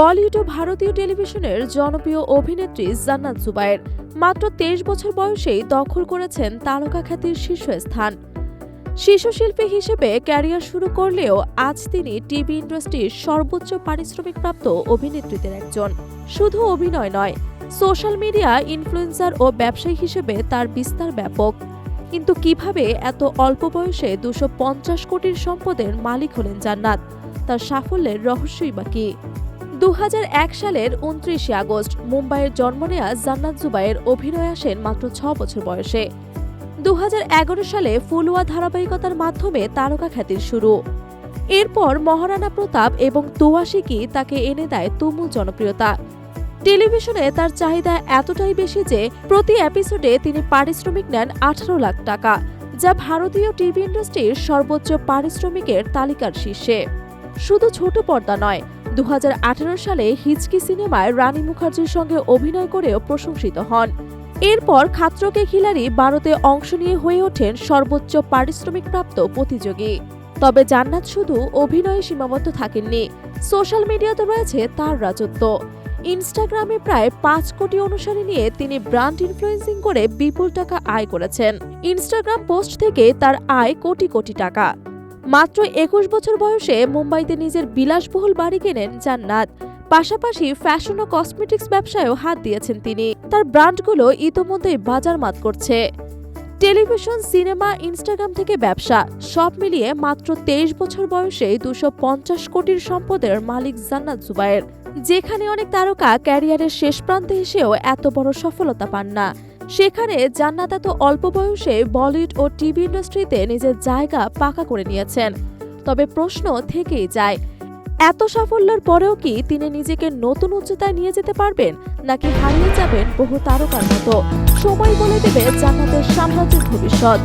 বলিউড ও ভারতীয় টেলিভিশনের জনপ্রিয় অভিনেত্রী জান্নাত জুবায়ের। মাত্র তেইশ বছর বয়সেই দখল করেছেন তারকা খ্যাতির শীর্ষস্থান। শিশুশিল্পী হিসেবে ক্যারিয়ার শুরু করলেও আজ তিনি টিভি ইন্ডাস্ট্রির সর্বোচ্চ পারিশ্রমিকপ্রাপ্ত অভিনেত্রীদের একজন। শুধু অভিনয় নয়, সোশ্যাল মিডিয়া ইনফ্লুয়েন্সার ও ব্যবসায়ী হিসেবে তার বিস্তার ব্যাপক। কিন্তু কীভাবে এত অল্প বয়সে দুশো কোটির সম্পদের মালিক হলেন জান্নাত? তার সাফল্যের রহস্যই বা কী? দু হাজার এক সালের উনত্রিশে আগস্ট মুম্বাইয়ের জন্ম নেয়া জান্নাত জুবাইয়ের অভিনয় আসেন মাত্র ছ বছর বয়সে। দু হাজার এগারো সালে ফুলুয়া ধারাবাহিকতার মাধ্যমে তারকা খ্যাতির শুরু। এরপর মহারানা প্রতাপ এবং তোয়াশিকি তাকে এনে দেয় তুমুল জনপ্রিয়তা। টেলিভিশনে তার চাহিদা এতটাই বেশি যে প্রতি এপিসোডে তিনি পারিশ্রমিক নেন আঠারো লাখ টাকা, যা ভারতীয় টিভি ইন্ডাস্ট্রির সর্বোচ্চ পারিশ্রমিকের তালিকার শীর্ষে। শুধু ছোট পর্দা নয় দু হাজার আঠারো সালে হিচকি সিনেমায় রানী মুখার্জির সঙ্গে অভিনয় করেও প্রশংসিত হন। এরপর খাত্রকে খিলাড়ি ভারতে অংশ নিয়ে হয়ে ওঠেন সর্বোচ্চ পারিশ্রমিকপ্রাপ্ত প্রতিযোগী। তবে জান্নাত শুধু অভিনয়ে সীমাবদ্ধ থাকেননি, সোশ্যাল মিডিয়াতে রয়েছে তার রাজত্ব। ইনস্টাগ্রামে প্রায় পাঁচ কোটি অনুসারী নিয়ে তিনি ব্র্যান্ড ইনফ্লুয়েন্সিং করে বিপুল টাকা আয় করেছেন। ইনস্টাগ্রাম পোস্ট থেকে তার আয় কোটি কোটি টাকা। মাত্র একুশ বছর বয়সে মুম্বাইতে নিজের বিলাসবহুল বাড়ি কেনেন জান্নাত। পাশাপাশি ফ্যাশন ও কসমেটিক্স ব্যবসায়ও হাত দিয়েছেন তিনি। তার ব্র্যান্ডগুলো ইতোমধ্যেই বাজার মাত করছে। টেলিভিশন, সিনেমা, ইনস্টাগ্রাম থেকে ব্যবসা, সব মিলিয়ে মাত্র তেইশ বছর বয়সে দুশো পঞ্চাশ কোটির সম্পদের মালিক জান্নাত জুবায়ের, যেখানে অনেক তারকা ক্যারিয়ারের শেষ প্রান্তে এসেও এত বড় সফলতা পান না। সেখানে জান্নাতা তো অল্প বয়সে বলিউড ও টিভি ইন্ডাস্ট্রিতে নিজের জায়গা পাকা করে নিয়েছেন। তবে প্রশ্ন থেকেই যায়, এত সাফল্যের পরেও কি তিনি নিজেকে নতুন উচ্চতায় নিয়ে যেতে পারবেন, নাকি হারিয়ে যাবেন বহু তারকার মতো? সময় বলে দেবে জান্নাতের সাম্রাজ্যের ভবিষ্যৎ।